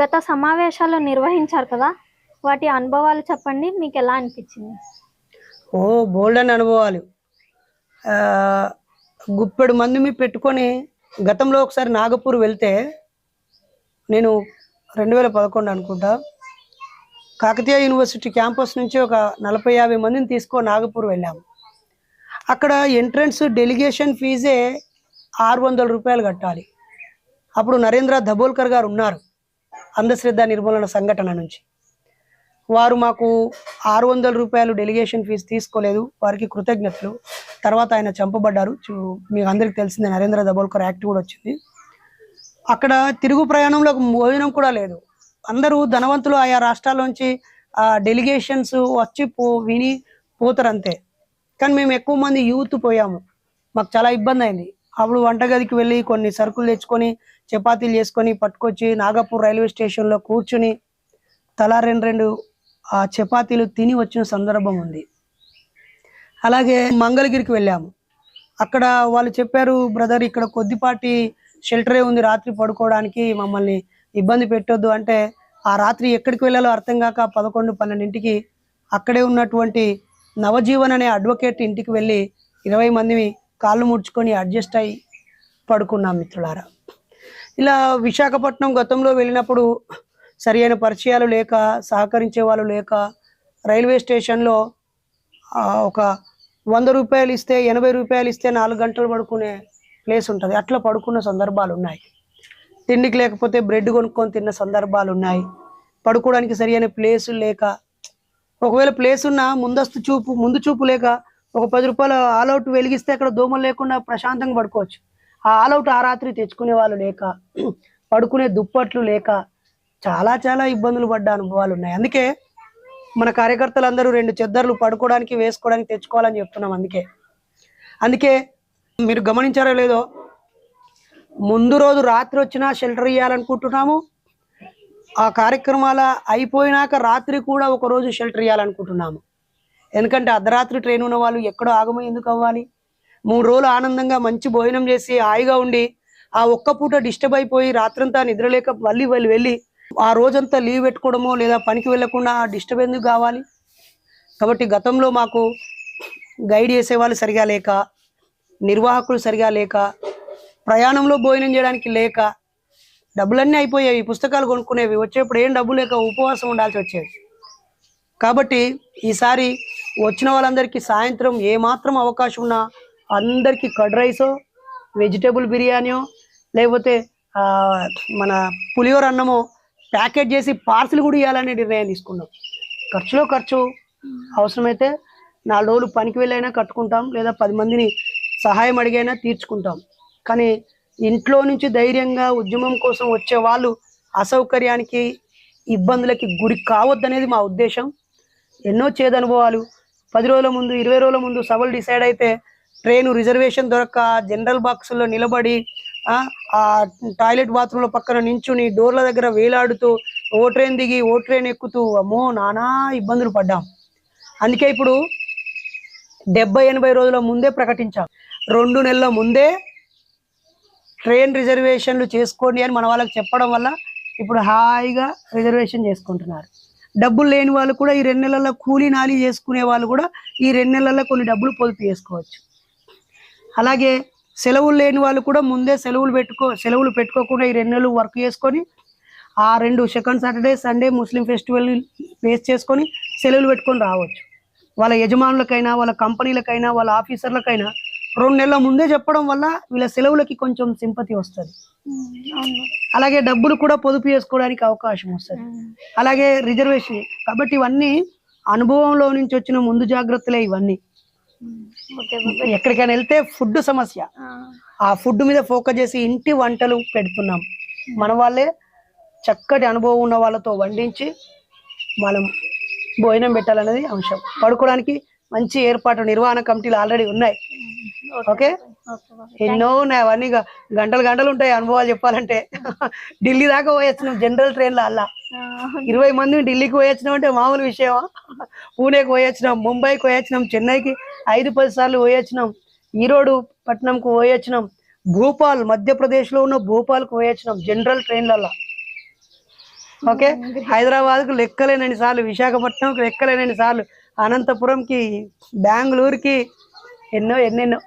గత సమావేశాలు నిర్వహించారు కదా వాటి అనుభవాలు చెప్పండి మీకు ఎలా అనిపించింది? ఓ బోల్డన్ అనుభవాలు. గుప్పెడు మంది మీ పెట్టుకొని గతంలో ఒకసారి నాగపూర్ వెళ్తే నేను రెండు వేల పదకొండు అనుకుంటా కాకతీయ యూనివర్సిటీ క్యాంపస్ నుంచి ఒక నలభై యాభై మందిని తీసుకొని నాగపూర్ వెళ్ళాము అక్కడ ఎంట్రన్స్ డెలిగేషన్ ఫీజే ఆరు వందల రూపాయలు కట్టాలి. అప్పుడు నరేంద్ర దబోల్కర్ గారు ఉన్నారు. అంధశ్రద్ధ నిర్మూలన సంఘటన నుంచి. వారు మాకు ఆరు వందల రూపాయలు డెలిగేషన్ ఫీజు తీసుకోలేదు. వారికి కృతజ్ఞతలు. తర్వాత ఆయన చంపబడ్డారు. చూ- మీకు అందరికి తెలిసిందే నరేంద్ర దబోల్కర్ యాక్ట్ కూడా వచ్చింది. అక్కడ తిరుగు ప్రయాణంలో భోజనం కూడా లేదు. అందరూ ధనవంతులు ఆయా రాష్ట్రాల నుంచి ఆ డెలిగేషన్స్ వచ్చి పో విని పోతారు అంతే కానీ మేము ఎక్కువ మంది యూత్ పోయాము. మాకు చాలా ఇబ్బంది అయింది. అప్పుడు వంటగదికి వెళ్ళి కొన్ని సరుకులు తెచ్చుకొని చపాతీలు చేసుకొని పట్టుకొచ్చి నాగపూర్ రైల్వే స్టేషన్లో కూర్చుని తలా రెండు రెండు ఆ చపాతీలు తిని వచ్చిన సందర్భం ఉంది. అలాగే మంగళగిరికి వెళ్ళాము. అక్కడ వాళ్ళు చెప్పారు బ్రదర్ ఇక్కడ కొద్దిపాటి షెల్టరే ఉంది రాత్రి పడుకోవడానికి మమ్మల్ని ఇబ్బంది పెట్టొద్దు. అంటే ఆ రాత్రి ఎక్కడికి వెళ్ళాలో అర్థం కాక పదకొండు పన్నెండింటికి అక్కడే ఉన్నటువంటి నవజీవన్ అనే అడ్వకేట్ ఇంటికి వెళ్ళి ఇరవై మంది కాళ్ళు ముడుచుకొని అడ్జస్ట్ అయి పడుకున్నాం మిత్రులారా. ఇలా విశాఖపట్నం గతంలో వెళ్ళినప్పుడు సరి అయిన పరిచయాలు లేక సహకరించే వాళ్ళు లేక రైల్వే స్టేషన్లో ఒక వంద రూపాయలు ఇస్తే ఎనభై రూపాయలు ఇస్తే నాలుగు గంటలు పడుకునే ప్లేస్ ఉంటుంది. అట్లా పడుకున్న సందర్భాలు ఉన్నాయి. తిండికి లేకపోతే బ్రెడ్ కొనుక్కొని తిన్న సందర్భాలు ఉన్నాయి. పడుకోవడానికి సరైన ప్లేస్ లేక ఒకవేళ ప్లేస్ ఉన్నా ముందస్తు చూపు ముందు చూపు లేక ఒక పది రూపాయలు ఆల్అవుట్ వెలిగిస్తే అక్కడ దోమలు లేకుండా ప్రశాంతంగా పడుకోవచ్చు. ఆ ఆల్అవుట్ ఆ రాత్రి తెచ్చుకునే వాళ్ళు లేక పడుకునే దుప్పట్లు లేక చాలా చాలా ఇబ్బందులు పడ్డ అనుభవాలు ఉన్నాయి. అందుకే మన కార్యకర్తలందరూ రెండు చెద్దర్లు పడుకోవడానికి వేసుకోవడానికి తెచ్చుకోవాలని చెప్తున్నాం అందుకే. అందుకే మీరు గమనించారో లేదో ముందు రోజు రాత్రి వచ్చినా షెల్టర్ ఇవ్వాలనుకుంటున్నాము ఆ కార్యక్రమాల అయిపోయినాక రాత్రి కూడా ఒక రోజు షెల్టర్ ఇవ్వాలనుకుంటున్నాము ఎందుకంటే అర్ధరాత్రి ట్రైన్ ఉన్న వాళ్ళు ఎక్కడో ఆగమై ఎందుకు అవ్వాలి? మూడు రోజులు ఆనందంగా మంచి భోజనం చేసి హాయిగా ఉండి ఆ ఒక్క పూట డిస్టర్బ్ అయిపోయి రాత్రంతా నిద్రలేక మళ్ళీ వాళ్ళు వెళ్ళి ఆ రోజంతా లీవ్ పెట్టుకోవడమో లేదా పనికి వెళ్ళకుండా డిస్టర్బ్ ఎందుకు కావాలి? కాబట్టి గతంలో మాకు గైడ్ చేసే వాళ్ళు సరిగా లేక నిర్వాహకులు సరిగా లేక ప్రయాణంలో భోజనం చేయడానికి లేక డబ్బులన్నీ అయిపోయాయి పుస్తకాలు కొనుక్కునేవి వచ్చేప్పుడు ఏం డబ్బు లేక ఉపవాసం ఉండాల్సి వచ్చేది. కాబట్టి ఈసారి వచ్చిన వాళ్ళందరికీ సాయంత్రం ఏమాత్రం అవకాశం ఉన్నా అందరికీ కర్డ్ రైసో వెజిటేబుల్ బిర్యానీయో లేకపోతే మన పులిహోర అన్నమో ప్యాకెట్ చేసి పార్సిల్ కూడా ఇవ్వాలనే నిర్ణయం తీసుకున్నాం. ఖర్చులో ఖర్చు. అవసరమైతే నాలుగు రోజులు పనికి వెళ్ళైనా కట్టుకుంటాం లేదా పది మందిని సహాయం అడిగైనా తీర్చుకుంటాం. కానీ ఇంట్లో నుంచి ధైర్యంగా ఉద్యమం కోసం వచ్చే వాళ్ళు అసౌకర్యానికి ఇబ్బందులకి గురి కావద్దనేది మా ఉద్దేశం. ఎన్నో చేదనుభవాలు అనుభవాలు పది రోజుల ముందు ఇరవై రోజుల ముందు సభలు డిసైడ్ అయితే ట్రైన్ రిజర్వేషన్ దొరక్క జనరల్ బాక్సుల్లో నిలబడి ఆ, ఆ టాయిలెట్ బాత్రూంలో పక్కన నించుని డోర్ల దగ్గర వేలాడుతూ ఓ ట్రైన్ దిగి ఓ ట్రైన్ ఎక్కుతూ అమ్మో నానా ఇబ్బందులు పడ్డాం. అందుకే ఇప్పుడు డెబ్బై ఎనభై రోజుల ముందే ప్రకటించాం. రెండు నెలల ముందే ట్రైన్ రిజర్వేషన్లు చేసుకోండి అని మన వాళ్ళకి చెప్పడం వల్ల ఇప్పుడు హాయిగా రిజర్వేషన్ చేసుకుంటున్నారు. డబ్బులు లేని వాళ్ళు కూడా ఈ రెండు నెలల్లో కూలీ నాలి చేసుకునే వాళ్ళు కూడా ఈ రెండు నెలల్లో కొన్ని డబ్బులు పొదుపు చేసుకోవచ్చు. అలాగే సెలవులు లేని వాళ్ళు కూడా ముందే సెలవులు పెట్టుకో సెలవులు పెట్టుకోకుండా ఈ రెండు నెలలు వర్క్ చేసుకొని ఆ రెండు second Saturday Sunday Muslim festival waste చేసుకొని సెలవులు పెట్టుకొని రావచ్చు. వాళ్ళ యజమానులకైనా వాళ్ళ కంపెనీలకైనా వాళ్ళ ఆఫీసర్లకైనా రెండు నెలల ముందే చెప్పడం వల్ల వీళ్ళ సెలవులకి కొంచెం సింపతి వస్తుంది. అలాగే డబ్బులు కూడా పొదుపు చేసుకోవడానికి అవకాశం వస్తుంది. అలాగే రిజర్వేషన్. కాబట్టి ఇవన్నీ అనుభవంలో నుంచి వచ్చిన ముందు జాగ్రత్తలే ఇవన్నీ. ఎక్కడికైనా వెళ్తే ఫుడ్ సమస్య. ఆ, ఆ ఫుడ్ మీద ఫోకస్ చేసి ఇంటి వంటలు పెడుతున్నాం. మన వాళ్ళే చక్కటి అనుభవం ఉన్న వాళ్ళతో వండించి మనం భోజనం పెట్టాలనేది అంశం. పడుకోవడానికి మంచి ఏర్పాటు నిర్వహణ కమిటీలు ఆల్రెడీ ఉన్నాయి. ఓకే? ఎన్నో ఉన్నాయి అవన్నీ గంటలు గంటలు ఉంటాయి అనుభవాలు చెప్పాలంటే. ఢిల్లీ దాకా పోయొచ్చినాం జనరల్ ట్రైన్లో అలా ఆ, ఇరవై మంది ఢిల్లీకి పోయొచ్చినాం అంటే మామూలు విషయమా? పూణేకి పోయొచ్చినాం ముంబైకి పోయొచ్చినాం చెన్నైకి ఐదు పది సార్లు పోయొచ్చినాం. ఈరోడు పట్నంకు పోయొచ్చినాం. భూపాల్ మధ్యప్రదేశ్లో ఉన్న భూపాల్కి పోయొచ్చినాం జనరల్ ట్రైన్లలో ఓకే? హైదరాబాద్కు లెక్కలేనన్ని సార్లు విశాఖపట్నంకి లెక్కలేనన్ని సార్లు అనంతపురంకి బెంగళూరుకి ఎన్నో ఎన్నెన్నో.